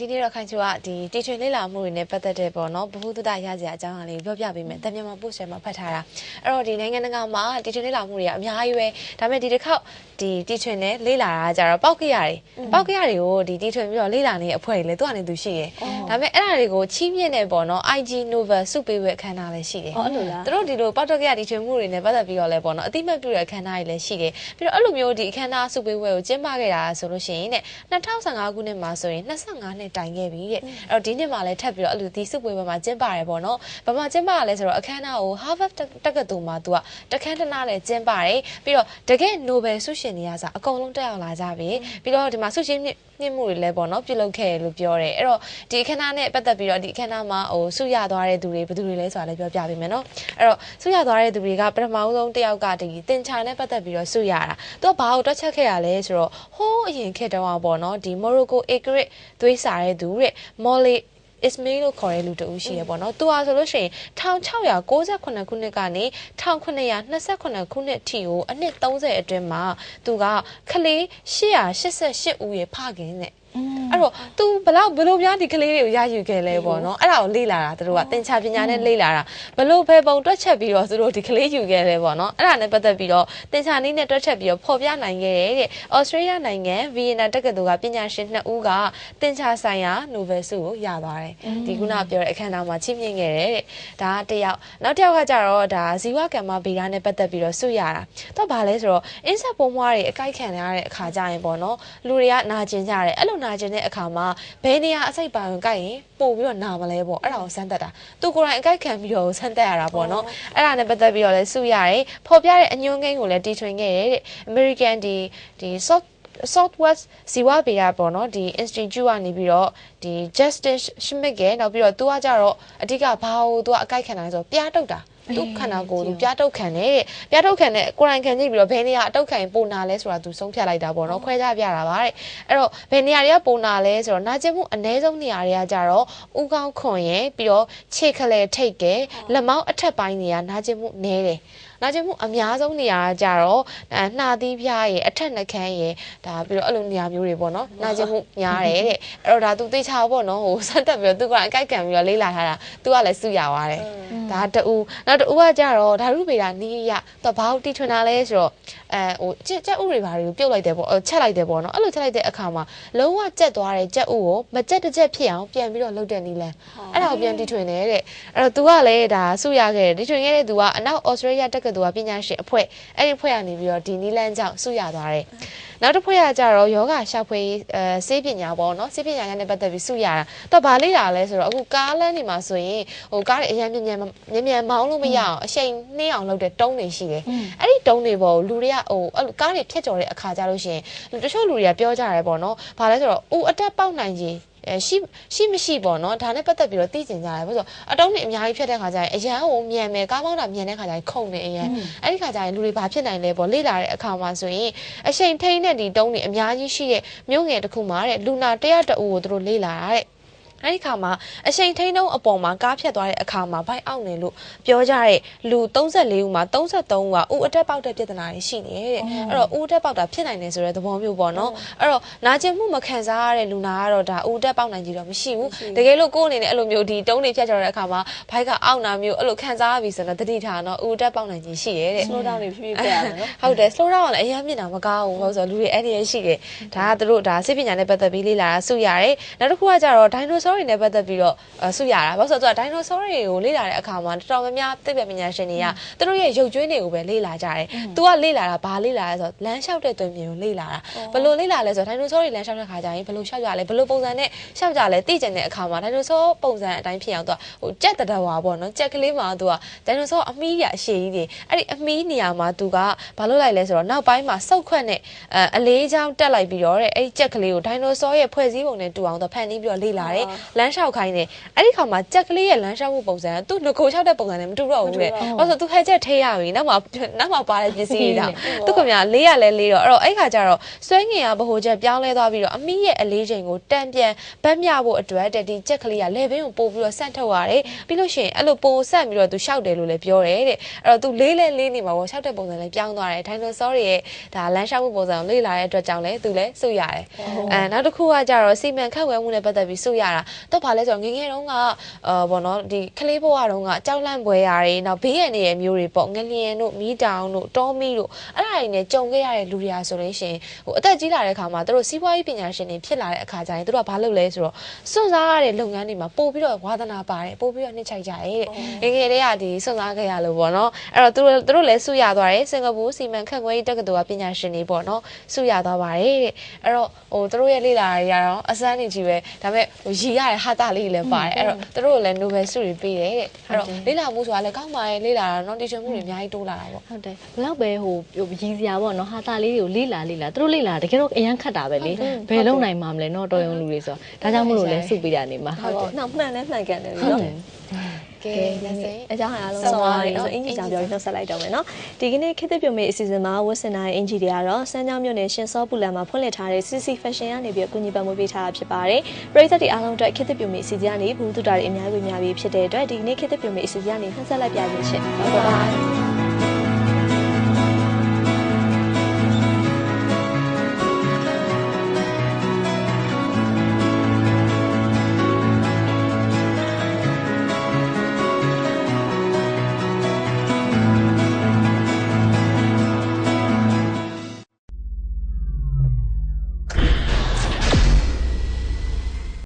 ဒီနေ့တော့ခိုင်ချူကဒီတီထွင်လေးလာမှုတွေနဲ့ပတ်သက်တဲ့ပေါ့နော်ဘ ഹു တုဒရစရာအကြောင်းအရာလေးကိုပြောပြပေးမယ်တမြန်မာ post ထဲမှာဖတ်ထားတာအဲ့တော့ဒီနိုင်ငံတကာမှာတီထွင်လေးလာမှုတွေကအများကြီးပဲဒါပေမဲ့ဒီတစ်ခေါက်ဒီတီထွင်နဲ့လေးလာတာကကြတော့ပောက်ကရတွေပောက်ကရတွေကိုဒီတီထွင်ပြီးတော့လေးလာနေတဲ့အဖွဲ့တွေလည်းသူကနေသူရှိတယ်ဒါပေမဲ့အဲ့ဒါတွေကိုချီးမြှင့်နေပေါ့နော် IG Nova စုပေးဝဲအခမ်းအနားလည်းရှိတယ်ဟောအဲ့လိုလားသူတို့ဒီလိုပောက်ကရတီထွင်မှုတွေနဲ့ပတ်သက်ပြီးတော့လည်းပေါ့နော်အတိမတ်ပြုတဲ့အခမ်းအနားတွေလည်းရှိတယ်ပြီးတော့အဲ့လိုမျိုးဒီအခမ်းအနားစုပေးဝဲကိုကျင်းပခဲ့တာဆိုလို့ရှိရင်တဲ့2015ခုနှစ်မှာဆိုရင်25နှစ်တိုင်ခဲ့ပြီတဲ့အဲ့တော့ဒီနှစ်မှာလည်းထပ်ပြီးတော့အဲ့လိုဒီစုပွဲပွဲမှာကျင်းပရဲပေါ့နော်ဘာမှကျင်းပရလဲဆိုတော့အခမ်းအနားကို Harvard တက္ကသိုလ်မှာသူကတခန်းတနာနဲ့ကျင်းပတယ်ပြီးတော့တကယ် Nobel ဆုရှင်တွေကစားအကုန်လုံးတက်ရောက်လာကြပြီပြီးတော့ဒီမှာဆုရှင်မြင့်မြင့်မှုတွေလည်းပေါ့နော်ပြုလုပ်ခဲ့တယ်လို့ပြောတယ်အဲ့တော့ဒီအခမ်းအနားနဲ့ပတ်သက်ပြီးတော့ဒီအခမ်းအနားမှာဟိုဆုရသွားတဲ့သူတွေဘယ်သူတွေလဲဆိုတာလည်းပြောပြပေးမယ်နော်အဲ့တော့ဆုရသွားတဲ့သူတွေကပထမဆုံးတစ်ယောက်ကဒီတင်ချာနဲ့ပတ်သက်ပြီးတော့ဆုရတာသူကဘာကိုတွက်ချက်ခဲ့ရလဲဆိုတော့ဟိုးအရင်ခေတ်တုန်းကပေါ့နော်ဒီ Morocco Acrit သွေးစားတဲ့သူတဲ့ Molly Ismail လို့ခေါ်တဲ့လူတဦးရှိရပေါ့နော်။သူဟာဆိုလို့ရှိရင်1698ခုနှစ်ကနေ1928ခုနှစ်ထိကိုအနှစ်30အတွင်းမှာသူကခလေး888ဦးရဲ့ဖခင်နဲ့ အဲ့တော့ तू ဘလောက်ဘလို့များဒီကလေးတွေကိုရယူခဲ့လဲပေါ့နော်အဲ့ဒါကိုလေ့လာတာသူတို့ကသင်္ချာပညာနဲ့လေ့လာတာဘလို့ဘယ်ပုံတွက်ချက်ပြီးတော့သူတို့ဒီကလေးယူခဲ့လဲပေါ့နော်အဲ့ဒါနဲ့ပတ်သက်ပြီးတော့သင်္ချာနည်းနဲ့တွက်ချက်ပြီးတော့ဖော်ပြနိုင်ခဲ့တဲ့တဲ့ဩစတြေးလျနိုင်ငံဗီယက်နမ်တက္ကသိုလ်ကပညာရှင်နှစ်ဦးကသင်္ချာဆိုင်ရာနိုဘယ်ဆုကိုရသွားတယ်ဒီခုနပြောတဲ့အခမ်းအနားမှာချီးမြှင့်ခဲ့တယ်တဲ့ဒါကတစ်ယောက်နောက်တစ်ယောက်ကကြတော့ဒါဇီဝကမ္မဗေဒနဲ့ပတ်သက်ပြီးတော့ဆုရတာတော့ဘာလဲဆိုတော့အင်းဆက်ပုံမွားတွေအကိုက်ခံရတဲ့အခါကျရင်ပေါ့နော်လူတွေကနာကျင်ကြတယ်အဲ့လိုနာကျင်တဲ့အခါမှာဘယ်နေရာအစိတ်ပါဝင်ကိုက်ရင်ပို့ပြီးတော့နာမလဲပေါ့အဲ့ဒါကိုစမ်းသက်တာသူကိုယ်တိုင်အကိုက်ခံပြီးတော့စမ်းသက်ရတာပေါ့နော်အဲ့ဒါနဲ့ပတ်သက်ပြီးတော့လည်းဆုရတယ်ဖော်ပြတဲ့အညွှန်းကိန်းကိုလည်းတီထွင်ခဲ့တယ်တဲ့ American ဒီဒီ soft Southwest ဇီဝဗေဒပေါ့နော်ဒီ institute ကနေပြီးတော့ဒီ Justice Schmidt ကနောက်ပြီးတော့သူကကြတော့အဓိကဘာကိုသူကအကိုက်ခံတာလဲဆိုတော့ပြားတုတ်တာ သူခန္ဓာကိုယ်သူပြားတုတ်ခံတယ်တဲ့ပြားတုတ်ခံတဲ့ကိုယ်တိုင်ခံကြည့်ပြီးတော့ဘယ်နေရာအတုတ်ခံရင်ပုံနာလဲဆိုတာသူဆုံးဖြတ်လိုက်တာပေါ့နော်ခွဲခြားပြတာပါတဲ့အဲ့တော့ဘယ်နေရာတွေကပုံနာလဲဆိုတော့နာကျင်မှုအ ਨੇ ဆုံးနေရာတွေကကြတော့ဥကောင်းခွန်ရင်ပြီးတော့ခြေခလဲထိတ်ကဲလက်မောင်းအထက်ပိုင်းတွေကနာကျင်မှုနည်းတယ် နာကျင်မှုအများဆုံးနေရာကကြတော့အဲနှာသီးဖျားရယ်အထက်နှကန်းရယ်ဒါပြီးတော့အဲ့လိုနေရာမျိုးတွေပေါ့နော်နာကျင်မှုများတယ်တဲ့အဲ့တော့ဒါသူသိချာပေါ့နော်ဟိုစက်တက်ပြီးတော့သူကအကြိုက်ခံပြီးတော့လေးလာထားတာသူကလည်းစုရသွားတယ်ဒါတူနောက်တူကကြတော့ဓာရုဗေဒနီးရသူဘာလို့တီထွင်တာလဲဆိုတော့အဲဟိုကြက်ကြက်ဥတွေဘာတွေကိုပြုတ်လိုက်တယ်ပေါ့ချက်လိုက်တယ်ပေါ့နော်အဲ့လိုချက်လိုက်တဲ့အခါမှာလုံးဝကြက်သွားတဲ့ကြက်ဥကိုမကြက်တစ်ကြက်ဖြစ်အောင်ပြန်ပြီးတော့လုပ်တဲ့နီးလဲအဲ့ဒါကိုပြန်တီထွင်တယ်တဲ့အဲ့တော့သူကလည်းဒါစုရခဲ့တယ်တီထွင်ခဲ့တဲ့သူကအနောက်ဩစတြေးလျတက္ကသိုလ်ကပညာရှင်အဖွဲ့အဲ့ဒီအဖွဲ့ကနေပြီးတော့ဒီနီးလန်းကြောင့်စုရသွားတယ်နောက်တစ်ဖွဲ့ကကြတော့ယောဂရှာဖွေအဲစေးပညာပေါ့နော်စေးပညာနဲ့ပတ်သက်ပြီးစုရတာတော့ဗာလေးတာလဲဆိုတော့အခုကားလမ်းနေမှာဆိုရင်ဟိုကားတွေအရင်မြန်မြန်မြန်မြန်မောင်းလို့မရအောင်အချိန်နှင်းအောင်လုပ်တဲ့တုံးတွေရှိတယ်အဲ့ဒီတုံးတွေပေါ့လူတွေကဟိုအဲ့လိုကားတွေဖြတ်ကျော်တဲ့အခါကြလို့ရှိရင်လူတချို့လူတွေကပြောကြတယ်ပေါ့နော်ဗာလဲဆိုတော့အိုအတက်ပေါက်နိုင်ကြီး အဲရှိရှိမရှိပေါ့နော်ဒါနဲ့ပတ်သက်ပြီးတော့သိကျင်ကြတယ်ဘာလို့ဆိုအတုံးတွေအများကြီးဖြတ်တဲ့ခါကျရင်အရန်ဟိုမြန်မယ်ကားမောင်းတာမြန်တဲ့ခါကျရင်ခုန်နေအရန်အဲ့ဒီခါကျရင်လူတွေဘာဖြစ်နိုင်လဲပေါ့လေ့လာတဲ့အခါမှာဆိုရင်အချိန်ထိန်းတဲ့ဒီတုံးတွေအများကြီးရှိတဲ့မြို့ငယ်တစ်ခုမှာတဲ့လူနာ100တအူကိုသူတို့လေ့လာတာတဲ့ အဲ့ဒီခါမှာအချိန်ထိန်းနှုံးအပေါ်မှာကားဖြတ်သွားတဲ့အခါမှာဘိုက်အောက်နေလို့ပြောကြတဲ့လူ34ဦးမှာ33ဦးကဥအတက်ပေါက်တဲ့ပြဿနာတွေရှိနေတယ်အဲ့တော့ဥအတက်ပေါက်တာဖြစ်နိုင်တယ်ဆိုတဲ့သဘောမျိုးပေါ့နော်အဲ့တော့နာကျင်မှုမခံစားရတဲ့လူနာကတော့ဒါဥအတက်ပေါက်နိုင်ကြီးတော့မရှိဘူးတကယ်လို့ကိုယ်အနေနဲ့အဲ့လိုမျိုးဒီတုံးတွေဖြတ်ကျော်တဲ့အခါမှာဘိုက်ကအောက်နာမျိုးအဲ့လိုခံစားရပြီဆိုတော့တတိထားနော်ဥအတက်ပေါက်နိုင်ကြီးရှိရဲ့တဲ့ slow down နေဖြည်းဖြည်းပြရမယ်နော်ဟုတ်တယ် slow down ကလည်းအရင်မြင်တာမကောင်းဘူးဟုတ်ဆိုလူတွေအဲ့ဒီရရှိတယ်ဒါကသူတို့ဒါစိတ်ပညာနဲ့ပတ်သက်ပြီးလေ့လာတာစုရတယ်နောက်တစ်ခုကကြတော့ dinosaur တွေနဲ့ပတ်သက်ပြီးတော့စုရတာဘာလို့ဆိုတော့ dinosaur တွေကိုလေ့လာတဲ့အခါမှာတော်တော်များများသိပ္ပံပညာရှင်တွေကသူတို့ရဲ့ရုပ်ကြွင်းတွေကိုပဲလေ့လာကြတယ်။ तू ကလေ့လာတာဘာလေ့လာလဲဆိုတော့လမ်းလျှောက်တဲ့သွင်ပြင်ကိုလေ့လာတာဘယ်လိုလေ့လာလဲဆိုတော့ dinosaur တွေလမ်းလျှောက်တဲ့ခါကျရင်ဘယ်လိုလျှောက်ကြလဲဘယ်လိုပုံစံနဲ့လျှောက်ကြလဲသိကျင်တဲ့အခါမှာ dinosaur ပုံစံအတိုင်းဖြစ်အောင် तू ဟိုကြက်တတဝါပေါ့နော်ကြက်ကလေးမှာ तू က dinosaur အမီးရအရှိကြီးတွေအဲ့ဒီအမီးနေရာမှာ तू ကဘာလို့လိုက်လဲဆိုတော့နောက်ပိုင်းမှာစုပ်ခွက်နဲ့အအလေးချောင်းတက်လိုက်ပြီးတော့တဲ့အဲ့ဒီကြက်ကလေးကို dinosaur ရဲ့ဖွဲ့စည်းပုံနဲ့တူအောင် तू ဖန်တီးပြီးတော့လေ့လာတယ် လမ်းလျှောက်ခိုင်းတယ်အဲ့ဒီခါမှာကြက်ကလေးရဲ့လမ်းလျှောက်မှုပုံစံကသူ့ငကိုလျှောက်တဲ့ပုံစံနဲ့မတူတော့ဘူးတဲ့ဘာလို့ဆိုသူဟဲချက်ထိရပြီနောက်မှနောက်မှပါတဲ့ပစ္စည်းတွေတော့သူကမြလေးရလဲလေးတော့အဲ့တော့အဲ့ခါကျတော့ဆွဲငင်ရဗဟိုချက်ပြောင်းလဲသွားပြီးတော့အမိရဲ့အလေးချိန်ကိုတန်ပြန်ဗတ်မြဖို့အတွက်တဲ့ဒီကြက်ကလေးကလေဘင်းကိုပို့ပြီးတော့ဆန့်ထုတ်ရတယ်ပြီးလို့ရှိရင်အဲ့လိုပိုဆန့်ပြီးတော့သူလျှောက်တယ်လို့လည်းပြောတယ်တဲ့အဲ့တော့သူလေးလဲလေးနေမှာပေါ့လျှောက်တဲ့ပုံစံလည်းပြောင်းသွားတယ်ဒိုင်နိုဆောရဲ့ဒါလမ်းလျှောက်မှုပုံစံကိုလေ့လာတဲ့အတွက်ကြောင့်လည်းသူလည်းစုရတယ်အဲနောက်တစ်ခုကကြတော့စီမံခန့်ခွဲမှုနဲ့ပတ်သက်ပြီးစုရတာတော့ဘာလဲဆိုတော့ငငယ်တုန်းကအာဘောနော်ဒီကလေးဘဝတုန်းကကြောက်လန့်ပွဲရာတွေနောက်ဘေးရန်တွေရဲ့မျိုးတွေပေါ့ငလျင်တို့မီးတောင်တို့တောမီတို့အဲ့ဒါတွေနဲ့ကြုံခဲ့ရတဲ့လူတွေကဆိုလို့ရှိရင်ဟိုအသက်ကြီးလာတဲ့အခါမှာသူတို့စီးပွားရေးပညာရှင်တွေဖြစ်လာတဲ့အခါကျရင်သူတို့ကဘာလုပ်လဲဆိုတော့စွန့်စားရတဲ့လုပ်ငန်းတွေမှာပို့ပြီးတော့ဝါသနာပါတယ်ပို့ပြီးတော့နှိမ့်ချိုက်ကြရဲတဲ့ငငယ်တွေကဒီစွန့်စားခဲ့ရလို့ပေါ့နော်အဲ့တော့သူတို့သူတို့လည်းစုရသွားတယ်စင်ကာပူစီမံခန့်ခွဲရေးတက္ကသိုလ်ကပညာရှင်တွေပေါ့နော်စုရသွားပါတယ်တဲ့အဲ့တော့ဟိုသူတို့ရဲ့လေ့လာတွေကတော့အစမ်းနေကြီးပဲဒါပေမဲ့ဟိုရည်ရတဲ့ဟာတာလေးတွေလည်းပါတယ်အဲ့တော့သူတို့လည်း Nobel ဆုတွေပေးတယ်တဲ့အဲ့တော့လေ့လာမှုဆိုတာလည်းကောင်းပါတယ်လေ့လာတာနော်တီချင်မှုတွေအများကြီးတိုးလာတာပေါ့ဟုတ်တယ်ဘလောက်ပဲဟိုရည်စရာပေါ့နော်ဟာတာလေးတွေကိုလေးလာလေးလာသူတို့လေးလာတကယ်တော့အရန်ခတ်တာပဲလေဘယ်လုံနိုင်မှာမလဲနော်တော်ရုံလူတွေဆိုတော့ဒါကြောင့်မလို့လဲစုပေးတာနေမှာဟုတ်တယ်နောက်မှန်လဲမှန်ကန်တယ်ဟုတ်နော်တယ် ကဲညစိအကြောင်းအားလုံးဆုံးသွားပြီဆိုအင်ဂျီကြောင်ပြောပြီးနှုတ်ဆက်လိုက်တော့မယ်နော်ဒီကနေ့ခေတ်သစ်ပြုံမေအစီအစဉ်မှာဝတ်ဆင်တာရဲ့အင်ဂျီတွေကတော့စမ်းကြောင်းမြို့နယ်ရှင်စောပူလန်မှာဖွင့်လှစ်ထားတဲ့ CC Fashion ကနေပြီးကုညီပံ့ပိုးပေးထားတာဖြစ်ပါတယ်ပရိသတ်တွေအားလုံးအတွက်ခေတ်သစ်ပြုံမေအစီအစဉ်ကနေဘူးတူတာတွေအများကြီးများပြီးဖြစ်တဲ့အတွက်ဒီကနေ့ခေတ်သစ်ပြုံမေအစီအစဉ်ကနေနှုတ်ဆက်လိုက်ပြခြင်းရှင့်ဘိုင်ဘိုင်